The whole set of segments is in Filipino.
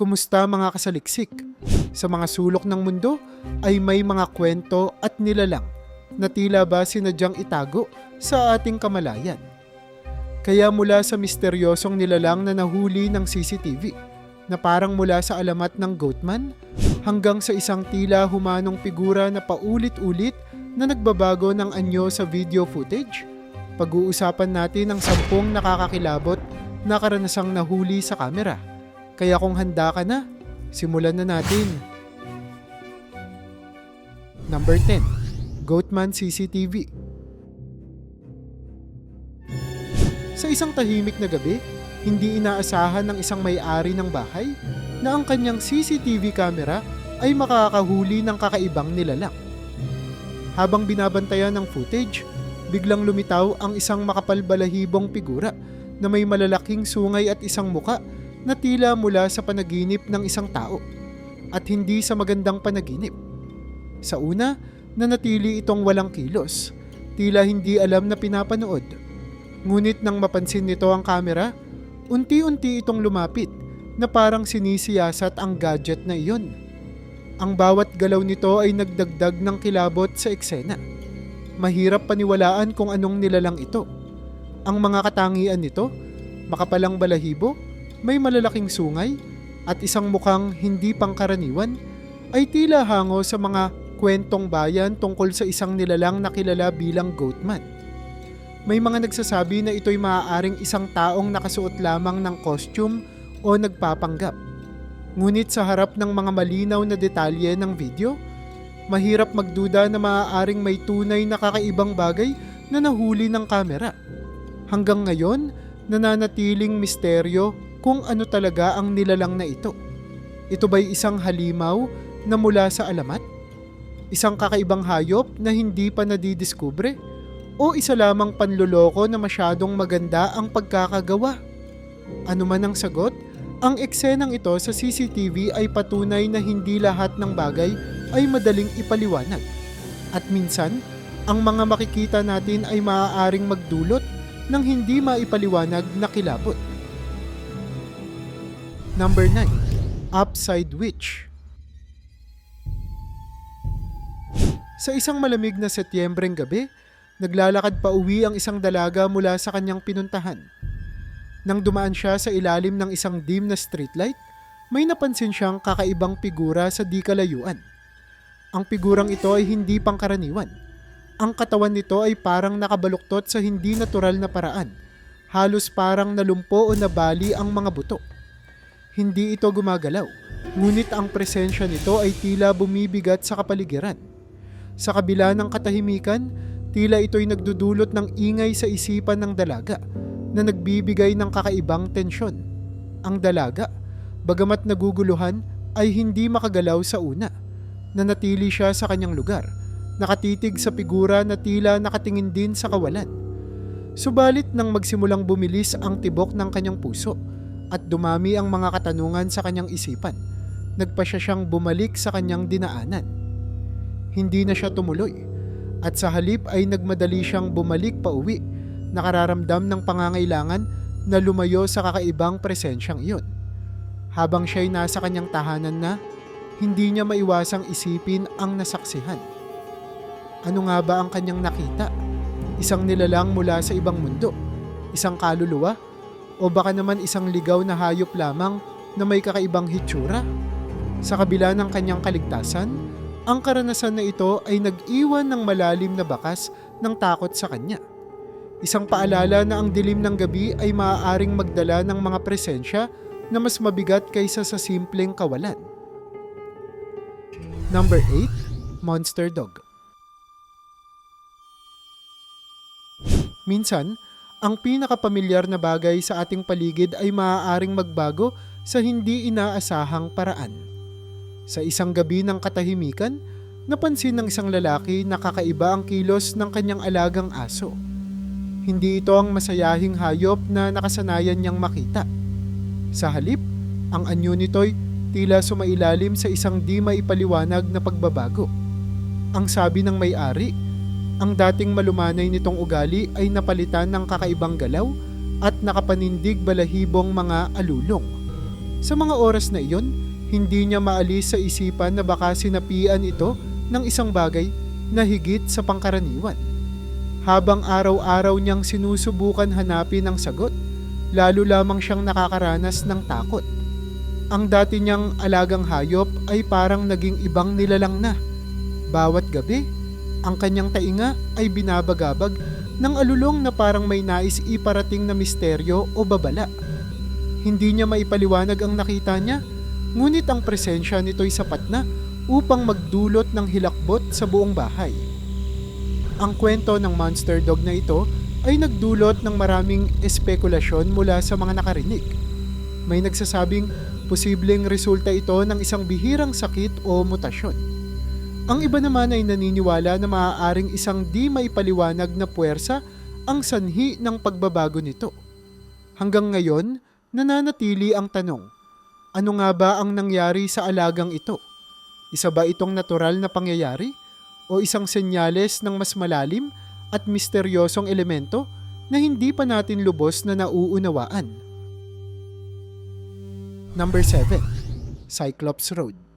Kumusta mga kasaliksik? Sa mga sulok ng mundo ay may mga kwento at nilalang na tila ba sinadyang itago sa ating kamalayan. Kaya mula sa misteryosong nilalang na nahuli ng CCTV na parang mula sa alamat ng Goatman hanggang sa isang tila humanong figura na paulit-ulit na nagbabago ng anyo sa video footage, pag-uusapan natin ang sampung nakakakilabot na karanasang nahuli sa kamera. Kaya kung handa ka na, simulan na natin. Number 10. Goatman CCTV Sa isang tahimik na gabi, hindi inaasahan ng isang may-ari ng bahay na ang kanyang CCTV camera ay makakahuli ng kakaibang nilalang. Habang binabantayan ng footage, biglang lumitaw ang isang makapalbalahibong figura na may malalaking sungay at isang muka na tila mula sa panaginip ng isang tao at hindi sa magandang panaginip. Sa una, nanatili itong walang kilos, tila hindi alam na pinapanood. Ngunit nang mapansin nito ang kamera, unti-unti itong lumapit na parang sinisiyasat ang gadget na iyon. Ang bawat galaw nito ay nagdagdag ng kilabot sa eksena. Mahirap paniwalaan kung anong nilalang ito. Ang mga katangian nito, makapalang balahibo, may malalaking sungay, at isang mukhang hindi pangkaraniwan, ay tila hango sa mga kwentong bayan tungkol sa isang nilalang na kilala bilang Goatman. May mga nagsasabi na ito'y maaaring isang taong nakasuot lamang ng costume o nagpapanggap. Ngunit sa harap ng mga malinaw na detalye ng video, mahirap magduda na maaaring may tunay na kakaibang bagay na nahuli ng kamera. Hanggang ngayon, nananatiling misteryo kung ano talaga ang nilalang na ito. Ito ba'y isang halimaw na mula sa alamat? Isang kakaibang hayop na hindi pa nadidiskubre? O isa lamang panluloko na masyadong maganda ang pagkakagawa? Ano man ang sagot, ang eksenang ito sa CCTV ay patunay na hindi lahat ng bagay ay madaling ipaliwanag. At minsan, ang mga makikita natin ay maaaring magdulot ng hindi maipaliwanag na kilabot. Number 9. Upside Witch Sa isang malamig na Setyembreng gabi, naglalakad pa uwi ang isang dalaga mula sa kanyang pinuntahan. Nang dumaan siya sa ilalim ng isang dim na streetlight, may napansin siyang kakaibang figura sa di kalayuan. Ang figurang ito ay hindi pangkaraniwan. Ang katawan nito ay parang nakabaluktot sa hindi natural na paraan. Halos parang nalumpo o nabali ang mga buto. Hindi ito gumagalaw, ngunit ang presensya nito ay tila bumibigat sa kapaligiran. Sa kabila ng katahimikan, tila ito'y nagdudulot ng ingay sa isipan ng dalaga na nagbibigay ng kakaibang tensyon. Ang dalaga, bagamat naguguluhan, ay hindi makagalaw sa una. Nanatili siya sa kanyang lugar, nakatitig sa figura na tila nakatingin din sa kawalan. Subalit nang magsimulang bumilis ang tibok ng kanyang puso at dumami ang mga katanungan sa kanyang isipan, nagpa siya siyang bumalik sa kanyang dinaanan. Hindi na siya tumuloy at sa halip ay nagmadali siyang bumalik pa uwi nakararamdam ng pangangailangan na lumayo sa kakaibang presensyang iyon. Habang siya'y nasa kanyang tahanan na, hindi niya maiwasang isipin ang nasaksihan. Ano nga ba ang kanyang nakita? Isang nilalang mula sa ibang mundo? Isang kaluluwa? O baka naman isang ligaw na hayop lamang na may kakaibang hitsura? Sa kabila ng kanyang kaligtasan, ang karanasan na ito ay nag-iwan ng malalim na bakas ng takot sa kanya. Isang paalala na ang dilim ng gabi ay maaaring magdala ng mga presensya na mas mabigat kaysa sa simpleng kawalan. Number 8. Monster Dog Minsan, ang pinakapamilyar na bagay sa ating paligid ay maaaring magbago sa hindi inaasahang paraan. Sa isang gabi ng katahimikan, napansin ng isang lalaki na kakaiba ang kilos ng kanyang alagang aso. Hindi ito ang masayahing hayop na nakasanayan niyang makita. Sa halip, ang anyo nito'y tila sumailalim sa isang di maipaliwanag na pagbabago. Ang sabi ng may-ari, ang dating malumanay nitong ugali ay napalitan ng kakaibang galaw at nakapanindig balahibong mga alulong. Sa mga oras na iyon, hindi niya maalis sa isipan na baka sinapian ito ng isang bagay na higit sa pangkaraniwan. Habang araw-araw niyang sinusubukan hanapin ang sagot, lalo lamang siyang nakakaranas ng takot. Ang dati niyang alagang hayop ay parang naging ibang nilalang na. Bawat gabi, ang kanyang tainga ay binabagabag ng alulong na parang may nais iparating na misteryo o babala. Hindi niya maipaliwanag ang nakita niya, ngunit ang presensya nito'y sapat na upang magdulot ng hilakbot sa buong bahay. Ang kwento ng monster dog na ito ay nagdulot ng maraming espekulasyon mula sa mga nakarinig. May nagsasabing posibleng resulta ito ng isang bihirang sakit o mutasyon. Ang iba naman ay naniniwala na maaaring isang di maipaliwanag na puwersa ang sanhi ng pagbabago nito. Hanggang ngayon, nananatili ang tanong, ano nga ba ang nangyari sa alagang ito? Isa ba itong natural na pangyayari? O isang senyales ng mas malalim at misteryosong elemento na hindi pa natin lubos na nauunawaan? Number 7. Cyclops Road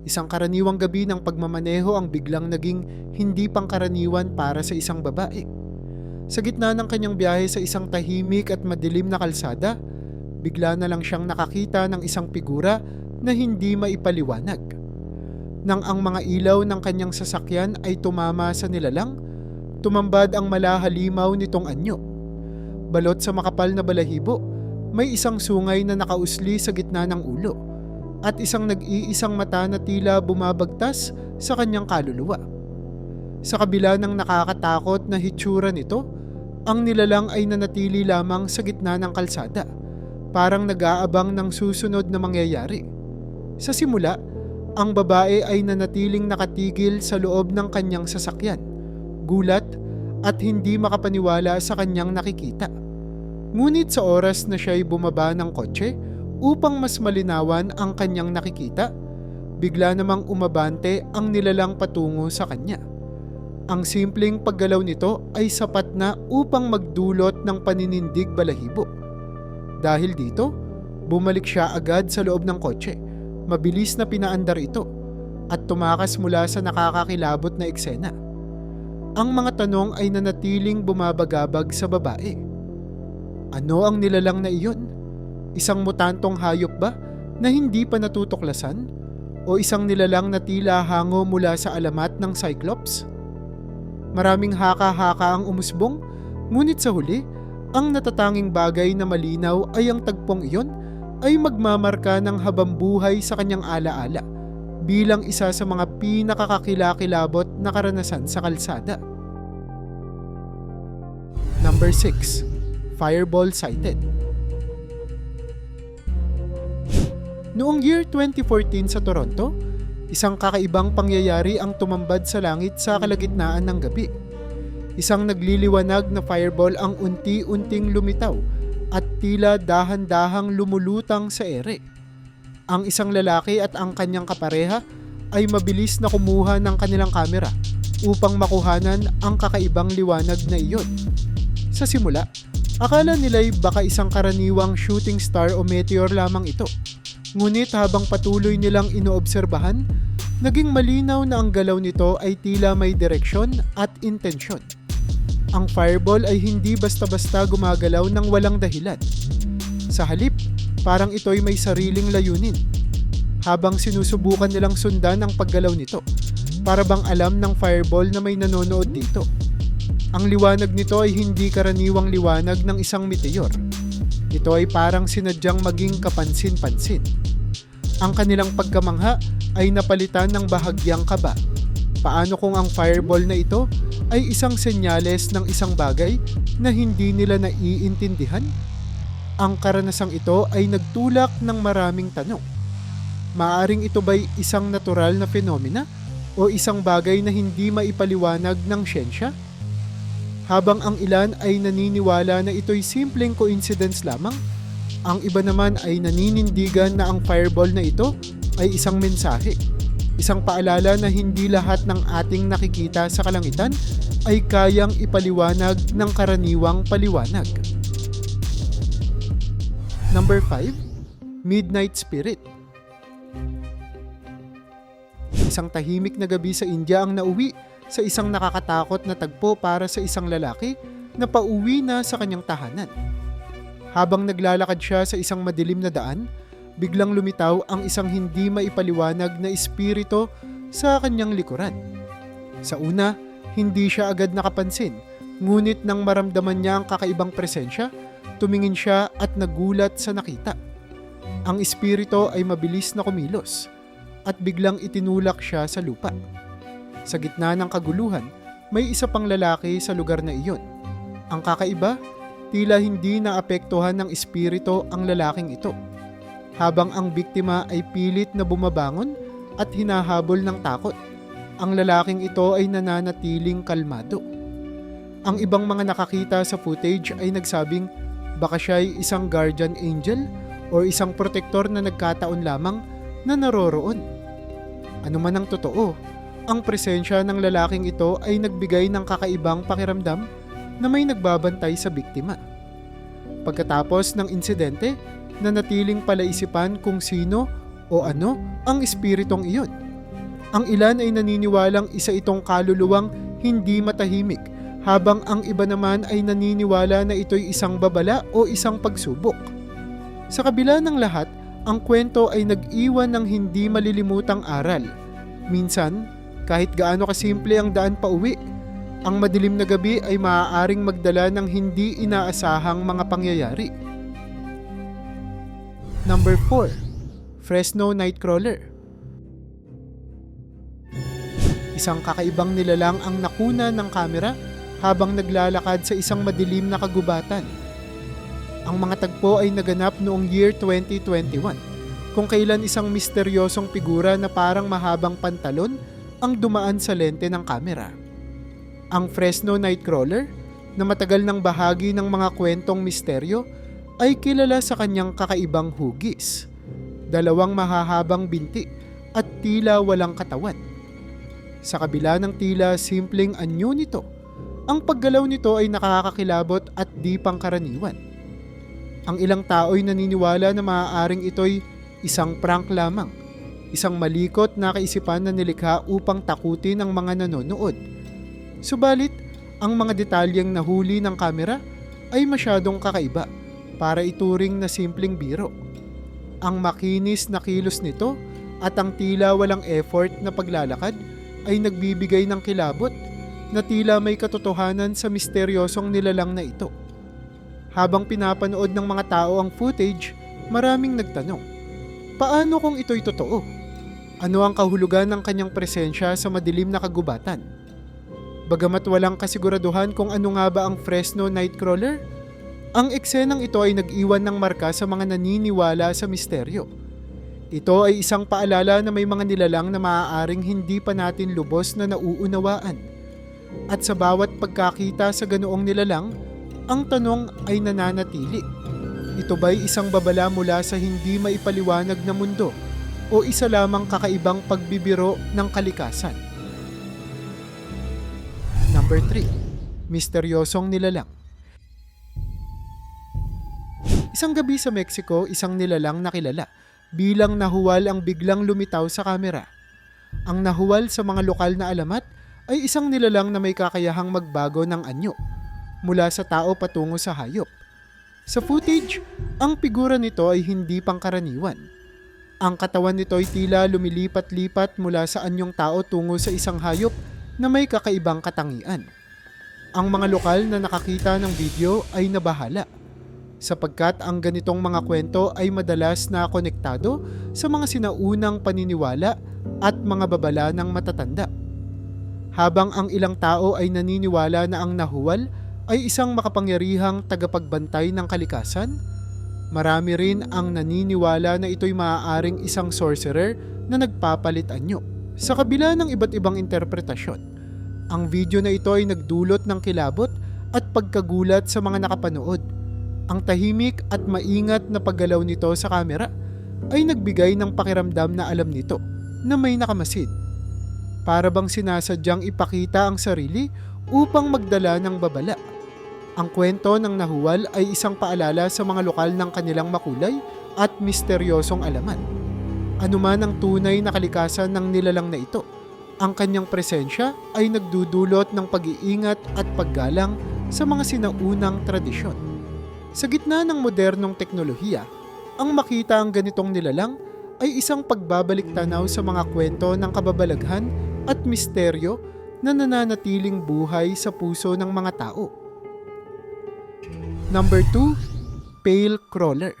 Isang karaniwang gabi ng pagmamaneho ang biglang naging hindi pangkaraniwan para sa isang babae. Sa gitna ng kanyang biyahe sa isang tahimik at madilim na kalsada, bigla na lang siyang nakakita ng isang figura na hindi maipaliwanag. Nang ang mga ilaw ng kanyang sasakyan ay tumama sa nilalang, tumambad ang malahalimaw nitong anyo. Balot sa makapal na balahibo, may isang sungay na nakausli sa gitna ng ulo at isang nag-iisang mata na tila bumabagtas sa kanyang kaluluwa. Sa kabila ng nakakatakot na hitsura nito, ang nilalang ay nanatili lamang sa gitna ng kalsada, parang nag-aabang ng susunod na mangyayari. Sa simula, ang babae ay nanatiling nakatigil sa loob ng kanyang sasakyan, gulat at hindi makapaniwala sa kanyang nakikita. Ngunit sa oras na siya'y bumaba ng kotse, upang mas malinawan ang kanyang nakikita, bigla namang umabante ang nilalang patungo sa kanya. Ang simpleng paggalaw nito ay sapat na upang magdulot ng paninindig balahibo. Dahil dito, bumalik siya agad sa loob ng kotse. Mabilis na pinaandar ito at tumakas mula sa nakakakilabot na eksena. Ang mga tanong ay nanatiling bumabagabag sa babae. Ano ang nilalang na iyon? Isang mutantong hayop ba na hindi pa natutuklasan? O isang nilalang na tila hango mula sa alamat ng Cyclops? Maraming haka-haka ang umusbong, ngunit sa huli, ang natatanging bagay na malinaw ay ang tagpong iyon ay magmamarka ng habambuhay sa kanyang alaala bilang isa sa mga pinakakakilakilabot na karanasan sa kalsada. Number 6. Fireball Sighted Noong year 2014 sa Toronto, isang kakaibang pangyayari ang tumambad sa langit sa kalagitnaan ng gabi. Isang nagliliwanag na fireball ang unti-unting lumitaw at tila dahan-dahang lumulutang sa ere. Ang isang lalaki at ang kanyang kapareha ay mabilis na kumuha ng kanilang kamera upang makuhanan ang kakaibang liwanag na iyon. Sa simula, akala nila'y baka isang karaniwang shooting star o meteor lamang ito. Ngunit habang patuloy nilang inoobserbahan, naging malinaw na ang galaw nito ay tila may direksyon at intensyon. Ang fireball ay hindi basta-basta gumagalaw ng walang dahilan. Sa halip, parang ito'y may sariling layunin. Habang sinusubukan nilang sundan ang paggalaw nito, para bang alam ng fireball na may nanonood dito. Ang liwanag nito ay hindi karaniwang liwanag ng isang meteor ito ay parang sinadyang maging kapansin-pansin. Ang kanilang pagkamangha ay napalitan ng bahagyang kaba. Paano kung ang fireball na ito ay isang senyales ng isang bagay na hindi nila naiintindihan? Ang karanasang ito ay nagtulak ng maraming tanong. Maaring ito ba'y isang natural na fenomena o isang bagay na hindi maipaliwanag ng siyensya? Habang ang ilan ay naniniwala na ito'y simpleng coincidence lamang, ang iba naman ay naninindigan na ang fireball na ito ay isang mensahe. Isang paalala na hindi lahat ng ating nakikita sa kalangitan ay kayang ipaliwanag ng karaniwang paliwanag. Number 5, Midnight Spirit. Isang tahimik na gabi sa India ang nauwi sa isang nakakatakot na tagpo para sa isang lalaki na pauwi na sa kanyang tahanan. Habang naglalakad siya sa isang madilim na daan, biglang lumitaw ang isang hindi maipaliwanag na espiritu sa kanyang likuran. Sa una, hindi siya agad nakapansin, ngunit nang maramdaman niya ang kakaibang presensya, tumingin siya at nagulat sa nakita. Ang espiritu ay mabilis na kumilos at biglang itinulak siya sa lupa. Sa gitna ng kaguluhan, may isa pang lalaki sa lugar na iyon. Ang kakaiba, tila hindi naapektuhan ng espiritu ang lalaking ito. Habang ang biktima ay pilit na bumabangon at hinahabol ng takot, ang lalaking ito ay nananatiling kalmado. Ang ibang mga nakakita sa footage ay nagsabing baka siya ay isang guardian angel o isang protektor na nagkataon lamang na naroroon. Ano man ang totoo, ang presensya ng lalaking ito ay nagbigay ng kakaibang pakiramdam na may nagbabantay sa biktima. Pagkatapos ng insidente, nanatiling palaisipan kung sino o ano ang espiritong iyon. Ang ilan ay naniniwalang isa itong kaluluwang hindi matahimik habang ang iba naman ay naniniwala na ito'y isang babala o isang pagsubok. Sa kabila ng lahat, ang kwento ay nag-iwan ng hindi malilimutang aral. Minsan, kahit gaano kasimple ang daan pa uwi, ang madilim na gabi ay maaaring magdala ng hindi inaasahang mga pangyayari. Number 4. Fresno Nightcrawler Isang kakaibang nilalang ang nakuna ng kamera habang naglalakad sa isang madilim na kagubatan. Ang mga tagpo ay naganap noong year 2021 kung kailan isang misteryosong figura na parang mahabang pantalon ang dumaan sa lente ng kamera. Ang Fresno Nightcrawler, na matagal ng bahagi ng mga kwentong misteryo, ay kilala sa kanyang kakaibang hugis. Dalawang mahahabang binti at tila walang katawan. Sa kabila ng tila simpleng anyo nito, ang paggalaw nito ay nakakakilabot at di pangkaraniwan. Ang ilang tao ay naniniwala na maaaring ito'y isang prank lamang isang malikot na kaisipan na nilikha upang takutin ang mga nanonood. Subalit, ang mga detalyeng nahuli ng kamera ay masyadong kakaiba para ituring na simpleng biro. Ang makinis na kilos nito at ang tila walang effort na paglalakad ay nagbibigay ng kilabot na tila may katotohanan sa misteryosong nilalang na ito. Habang pinapanood ng mga tao ang footage, maraming nagtanong, paano kung ito'y totoo? Ano ang kahulugan ng kanyang presensya sa madilim na kagubatan? Bagamat walang kasiguraduhan kung ano nga ba ang Fresno Nightcrawler, ang eksenang ito ay nag-iwan ng marka sa mga naniniwala sa misteryo. Ito ay isang paalala na may mga nilalang na maaaring hindi pa natin lubos na nauunawaan. At sa bawat pagkakita sa ganoong nilalang, ang tanong ay nananatili. Ito ba'y isang babala mula sa hindi maipaliwanag na mundo? O isa lamang kakaibang pagbibiro ng kalikasan. Number 3. Misteryosong nilalang Isang gabi sa Mexico, isang nilalang na kilala bilang nahuwal ang biglang lumitaw sa kamera. Ang nahuwal sa mga lokal na alamat ay isang nilalang na may kakayahang magbago ng anyo mula sa tao patungo sa hayop. Sa footage, ang figura nito ay hindi pangkaraniwan ang katawan nito ay tila lumilipat-lipat mula sa anyong tao tungo sa isang hayop na may kakaibang katangian. Ang mga lokal na nakakita ng video ay nabahala sapagkat ang ganitong mga kwento ay madalas na konektado sa mga sinaunang paniniwala at mga babala ng matatanda. Habang ang ilang tao ay naniniwala na ang nahuwal ay isang makapangyarihang tagapagbantay ng kalikasan, Marami rin ang naniniwala na ito'y maaaring isang sorcerer na nagpapalit anyo. Sa kabila ng iba't ibang interpretasyon, ang video na ito ay nagdulot ng kilabot at pagkagulat sa mga nakapanood. Ang tahimik at maingat na paggalaw nito sa kamera ay nagbigay ng pakiramdam na alam nito na may nakamasid. Para bang sinasadyang ipakita ang sarili upang magdala ng babala. Ang kwento ng nahuwal ay isang paalala sa mga lokal ng kanilang makulay at misteryosong alaman. Anuman ang tunay na kalikasan ng nilalang na ito, ang kanyang presensya ay nagdudulot ng pag-iingat at paggalang sa mga sinaunang tradisyon. Sa gitna ng modernong teknolohiya, ang makita ang ganitong nilalang ay isang pagbabalik tanaw sa mga kwento ng kababalaghan at misteryo na nananatiling buhay sa puso ng mga tao. Number 2, Pale Crawler.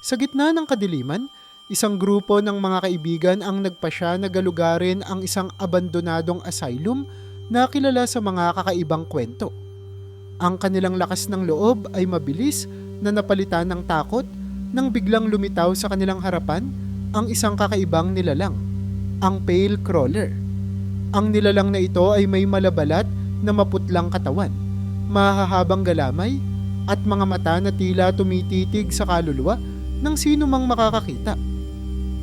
Sa gitna ng kadiliman, isang grupo ng mga kaibigan ang nagpasya na galugarin ang isang abandonadong asylum na kilala sa mga kakaibang kwento. Ang kanilang lakas ng loob ay mabilis na napalitan ng takot nang biglang lumitaw sa kanilang harapan ang isang kakaibang nilalang, ang Pale Crawler. Ang nilalang na ito ay may malabalat na maputlang katawan, mahahabang galamay, at mga mata na tila tumititig sa kaluluwa ng sino mang makakakita.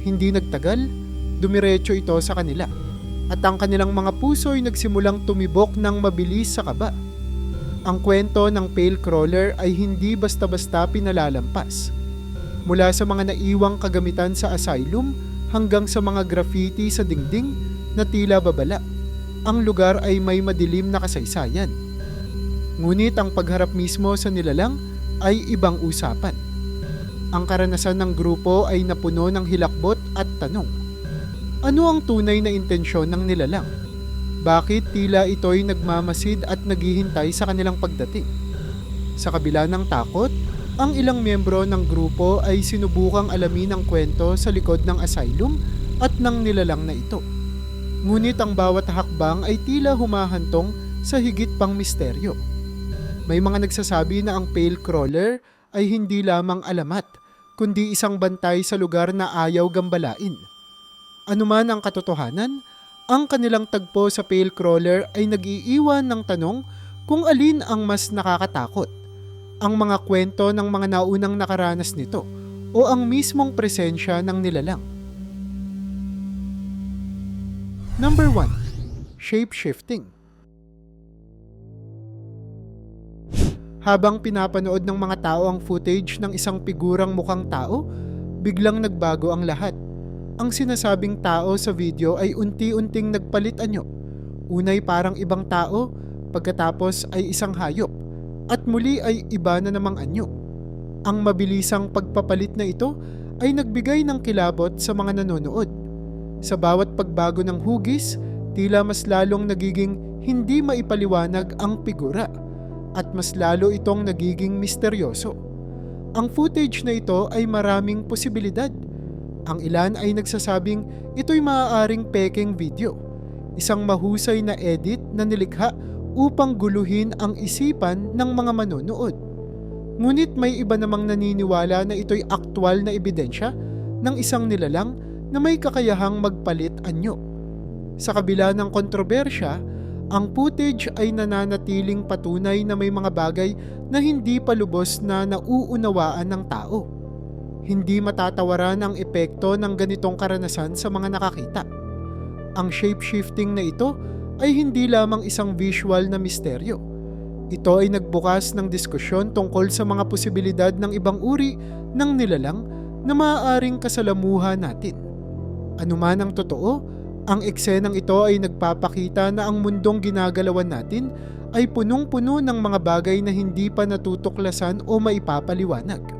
Hindi nagtagal, dumiretso ito sa kanila at ang kanilang mga puso ay nagsimulang tumibok ng mabilis sa kaba. Ang kwento ng Pale Crawler ay hindi basta-basta pinalalampas. Mula sa mga naiwang kagamitan sa asylum hanggang sa mga graffiti sa dingding na tila babala, ang lugar ay may madilim na kasaysayan. Ngunit ang pagharap mismo sa nilalang ay ibang usapan. Ang karanasan ng grupo ay napuno ng hilakbot at tanong. Ano ang tunay na intensyon ng nilalang? Bakit tila ito'y nagmamasid at naghihintay sa kanilang pagdating? Sa kabila ng takot, ang ilang miyembro ng grupo ay sinubukang alamin ang kwento sa likod ng asylum at ng nilalang na ito. Ngunit ang bawat hakbang ay tila humahantong sa higit pang misteryo. May mga nagsasabi na ang Pale Crawler ay hindi lamang alamat, kundi isang bantay sa lugar na ayaw gambalain. Anuman ang katotohanan, ang kanilang tagpo sa Pale Crawler ay nag-iiwan ng tanong kung alin ang mas nakakatakot. Ang mga kwento ng mga naunang nakaranas nito o ang mismong presensya ng nilalang. Number 1. Shape-shifting. Habang pinapanood ng mga tao ang footage ng isang figurang mukhang tao, biglang nagbago ang lahat. Ang sinasabing tao sa video ay unti-unting nagpalit anyo. Unay parang ibang tao, pagkatapos ay isang hayop, at muli ay iba na namang anyo. Ang mabilisang pagpapalit na ito ay nagbigay ng kilabot sa mga nanonood. Sa bawat pagbago ng hugis, tila mas lalong nagiging hindi maipaliwanag ang figura at mas lalo itong nagiging misteryoso. Ang footage na ito ay maraming posibilidad. Ang ilan ay nagsasabing ito'y maaaring peking video, isang mahusay na edit na nilikha upang guluhin ang isipan ng mga manonood. Ngunit may iba namang naniniwala na ito'y aktwal na ebidensya ng isang nilalang na may kakayahang magpalit anyo. Sa kabila ng kontrobersya, ang footage ay nananatiling patunay na may mga bagay na hindi pa lubos na nauunawaan ng tao. Hindi matatawaran ang epekto ng ganitong karanasan sa mga nakakita. Ang shape-shifting na ito ay hindi lamang isang visual na misteryo. Ito ay nagbukas ng diskusyon tungkol sa mga posibilidad ng ibang uri ng nilalang na maaaring kasalamuha natin. Ano man ang totoo, ang eksenang ito ay nagpapakita na ang mundong ginagalawan natin ay punong-puno ng mga bagay na hindi pa natutuklasan o maipapaliwanag.